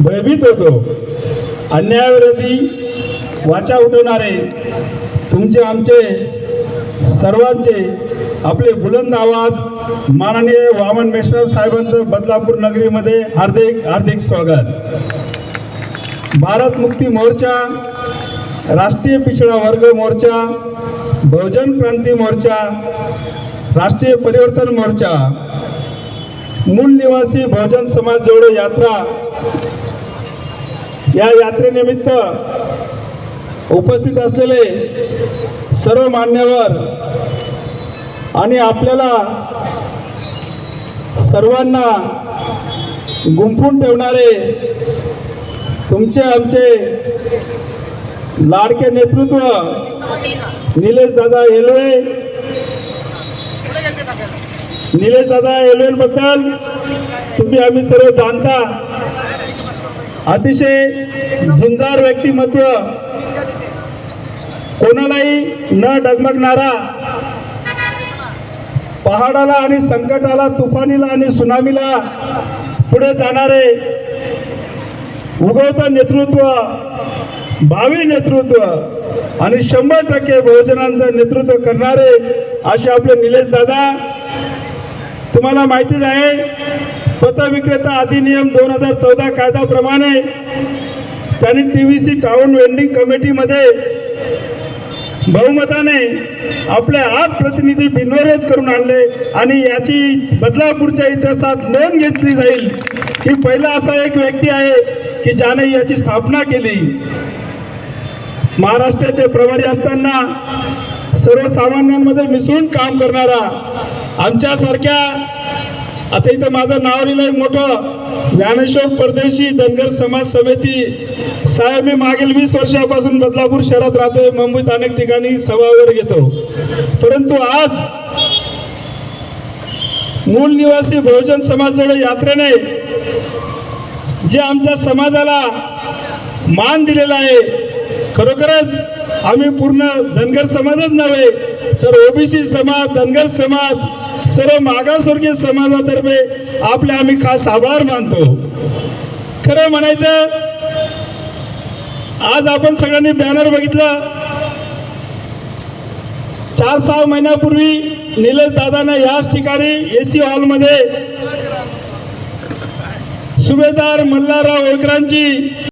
भयभीत होतो. अन्यायाविरोधी वाचा उठवणारे तुमचे आमचे सर्वांचे आपले बुलंद आवाज माननीय वामन मेश्राम साहेबांचं बदलापूर नगरीमध्ये हार्दिक हार्दिक स्वागत. भारत मुक्ती मोर्चा राष्ट्रीय पिछड़ा वर्ग मोर्चा बहुजन क्रांती मोर्चा राष्ट्रीय परिवर्तन मोर्चा मूल निवासी बहुजन समाज जोडो यात्रा या यात्रेनिमित्त उपस्थित असलेले सर्व मान्यवर आणि आपल्याला सर्वांना गुंफून ठेवणारे तुमचे आमचे लाडके नेतृत्व निलेश दादा येलवे निलेश दादा येलवेबद्दल तुम्ही आम्ही सर्व जाणता. अतिशय झुंजार व्यक्तिमत्व कोणालाही न डगमगणारा पहाडाला आणि संकटाला तुफानीला आणि सुनामीला पुढे जाणारे उगवतं नेतृत्व भावी नेतृत्व आणि शंभर टक्के बहुजनांचं नेतृत्व करणारे असे आपले निलेश दादा तुम्हाला माहितीच आहे पतविक्रेता अधिनियम दोन हजार चौदा कायद्याप्रमाणे त्यांनी T V C town vending कमिटीमध्ये बहुमताने आपले आठ प्रतिनिधी बिनविरोध करून आणले आणि याची बदलापूरच्या इतिहासात नोंद घेतली जाईल की पहिला असा एक व्यक्ती आहे की ज्याने याची स्थापना केली. महाराष्ट्राचे प्रभारी असताना सर्वसामान्यांमध्ये मिसळून काम करणारा आमच्यासारख्या आता इथं माझं नाव लिहिलं मोठं ज्ञानेश्वर परदेशी धनगर समाज समिती. साहेब मी मागील वीस वर्षापासून बदलापूर शहरात राहतोय मुंबईत अनेक ठिकाणी सभा वगैरे घेतो. परंतु आज मूल निवासी बहुजन समाज यात्रेने जे आमच्या समाजाला मान दिलेला आहे. खरोखरच आम्ही पूर्ण धनगर समाजच नव्हे तर ओबीसी समाज धनगर समाज सर्व मागासवर्गीय समाजातर्फे आपले आम्ही खास आभार मानतो. खरं म्हणायचं आज आपण सगळ्यांनी बॅनर बघितलं. चार सहा महिन्यापूर्वी निलेश दादानं याच ठिकाणी एसी हॉलमध्ये सुभेदार मल्हारराव होळकरांची